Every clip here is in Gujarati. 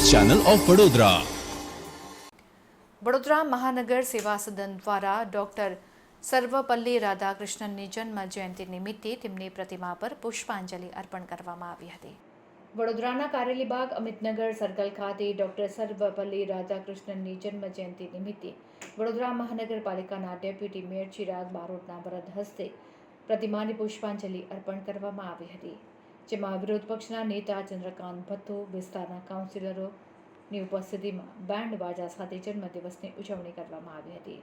Channel of Vadodara. વડોદરા મહાનગર સેવા સદન દ્વારા ડોક્ટર સર્વપલ્લી રાધાકૃષ્ણનની જન્મ જયંતિ નિમિત્તે તેમની પ્રતિમા પર પુષ્પાંજલિ અર્પણ કરવામાં આવી હતી. વડોદરાના કારેલીબાગ અમિતનગર સર્કલ ખાતે ડોક્ટર સર્વપલ્લી રાધાકૃષ્ણનની જન્મ જયંતિ નિમિત્તે વડોદરા મહાનગરપાલિકાના ડેપ્યુટી મેયર ચિરાગ બારોટના વરદ હસ્તે પ્રતિમાને પુષ્પાંજલિ અર્પણ કરવામાં આવી હતી. જેમાં વિરોધ પક્ષના નેતા ચંદ્રકાંત ભથ્થો વિસ્તારના કાઉન્સિલરો ની ઉપસ્થિતિમાં બેન્ડ બાજા સાથે જન્મદિવસની ઉજવણી કરવામાં આવી હતી.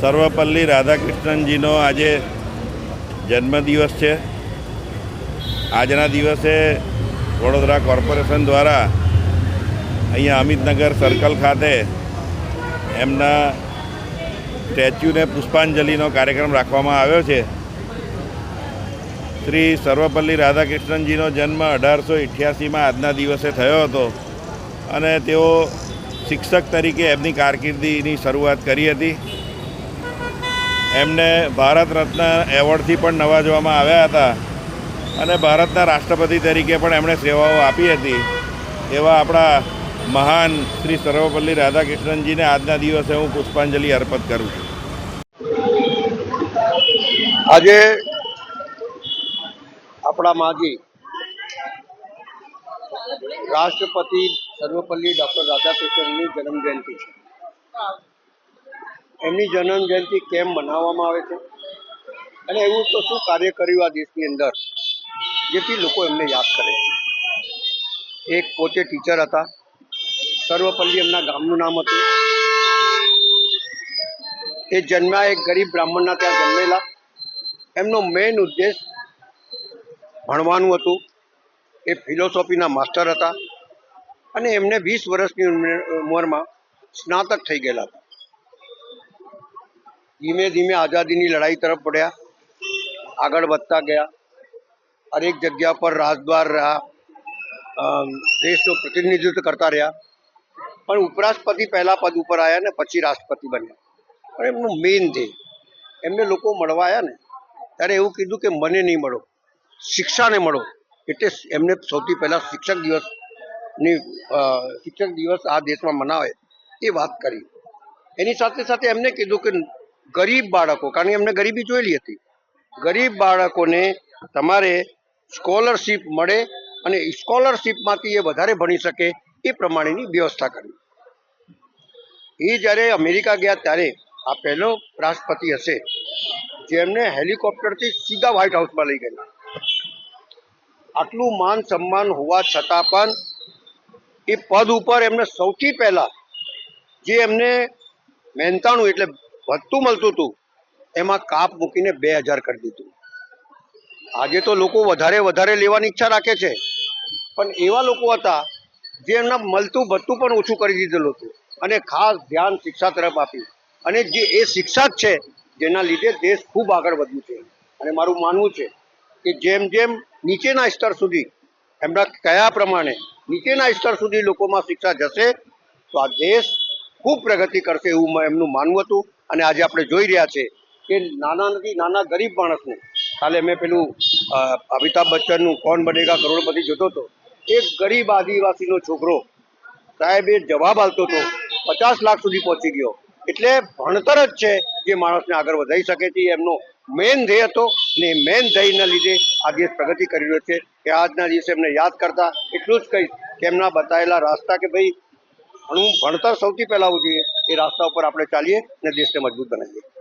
સર્વપલ્લી રાધાકૃષ્ણનજીનો આજે જન્મદિવસ છે. આજના દિવસે વડોદરા કોર્પોરેશન દ્વારા અહીંયા અમિતનગર સર્કલ ખાતે એમના સ્ટેચ્યુને પુષ્પાંજલિનો કાર્યક્રમ રાખવામાં આવ્યો છે. શ્રી સર્વપલ્લી રાધાકૃષ્ણનજીનો જન્મ અઢારસો અઠ્યાસીમાં આજના દિવસે થયો હતો અને તેઓ શિક્ષક તરીકે એમની કારકિર્દીની શરૂઆત કરી હતી. એમને ભારત રત્ન એવોર્ડથી પણ નવાજવામાં આવ્યા હતા. અને ભારતના રાષ્ટ્રપતિ તરીકે પણ એમણે સેવાઓ આપી હતી. એવા આપણા મહાન શ્રી સર્વપલ્લી રાધાકૃષ્ણનજીને આજના દિવસે હું પુષ્પાંજલિ અર્પિત કરું છું. આજે આપણા માજી રાષ્ટ્રપતિ સર્વપલ્લી ડૉક્ટર રાધાકૃષ્ણનની જન્મ જયંતિ છે. એમની જન્મ જયંતિ કેમ મનાવવામાં આવે છે? અને એવું તો શું કાર્ય કર્યું આ દેશની અંદર, જેથી લોકો એમને યાદ કરે? છે એક પોતે ટીચર હતા. સર્વપલ્લી એમના ગામનું નામ હતું. એ જન્મ્યા, એક ગરીબ બ્રાહ્મણના ત્યાં જન્મેલા. એમનો મેઇન ઉદ્દેશ ભણવાનું હતું. એ ફિલોસોફીના માસ્ટર હતા. અને એમને વીસ વર્ષની ઉંમર- ઉંમરમાં સ્નાતક થઈ ગયેલા હતા. ધીમે ધીમે આઝાદીની લડાઈ તરફ પડ્યા આગળ વધતા ગયા હરેક જગ્યા પર રાજદ્વાર રહ્યા અમ, દેશનું પ્રતિનિધિત્વ કરતા રહ્યા પણ ઉપરાષ્ટ્રપતિ પહેલા પદ ઉપર આવ્યા ને પછી રાષ્ટ્રપતિ બન્યા પણ એમનું મેઇન ધ્યેય એમને લોકો મળવા આવ્યા ને ત્યારે એવું કીધું કે મને નહીં મળો શિક્ષાને મળો એટલે એમને સૌથી પહેલાં શિક્ષક દિવસની અ, શિક્ષક દિવસ આ દેશમાં મનાવે એ વાત કરી એની સાથે સાથે એમને કીધું કે ગરીબ બાળકો, કારણ કે એમને ગરીબી જોયેલી હતી. ગરીબ બાળકોને તમારે સ્કોલરશીપ મળે અને સ્કોલરશીપમાંથી એ વધારે ભણી શકે એ પ્રમાણેની વ્યવસ્થા કરવી. એ જ્યારે અમેરિકા ગયા ત્યારે આ પહેલો રાષ્ટ્રપતિ હશે જેમને હેલિકોપ્ટરથી સીધા વ્હાઇટ હાઉસમાં લઈ ગયેલા. આટલું માન સન્માન હોવા છતાં પણ એ પદ ઉપર એમને સૌથી પહેલા જે એમને મહેનતાણું એટલે વધતું મળતું હતું, એમાં કાપ મૂકીને બે હજાર કરી દીધું. આજે તો લોકો વધારે વધારે લેવાની ઈચ્છા રાખે છે, પણ એવા લોકો હતા જે એમના મળતું ભથ્થું પણ ઓછું કરી દીધેલું હતું અને ખાસ ધ્યાન શિક્ષા તરફ આપ્યું અને જે એ શિક્ષા જ છે, જેના લીધે દેશ ખૂબ આગળ વધ્યું છે. અને મારું માનવું છે કે જેમ જેમ નીચેના સ્તર સુધી, એમના કયા પ્રમાણે નીચેના સ્તર સુધી લોકોમાં શિક્ષા જશે, તો આ દેશ ખૂબ પ્રગતિ કરશે એવું એમનું માનવું હતું. અને આજે આપણે જોઈ રહ્યા છે કે નાનાથી નાના ગરીબ માણસને કાલે મેં પેલું અમિતાભ બચ્ચનનું કોણ બનેગા કરોડપતિ જોતો હતો. એક ગરીબ આદિવાસીનો છોકરો સાહેબ એ જવાબ આપતો હતો, પચાસ લાખ સુધી પહોંચી ગયો. એટલે ભણતર જ છે જે માણસને આગળ વધારી શકે છે એમનો મેન ધ્યેય હતો અને એ મેન ધ્યેયના લીધે આ દેશ પ્રગતિ કરી રહ્યો છે કે આજના દિવસે એમને યાદ કરતા એટલું જ કહીશ કે એમના બતાવેલા રાસ્તા કે ભાઈ, ભણવું, ભણતર સૌથી પહેલાં આવવું જોઈએ. એ રાસ્તા ઉપર આપણે ચાલીએ અને દેશને મજબૂત બનાવીએ.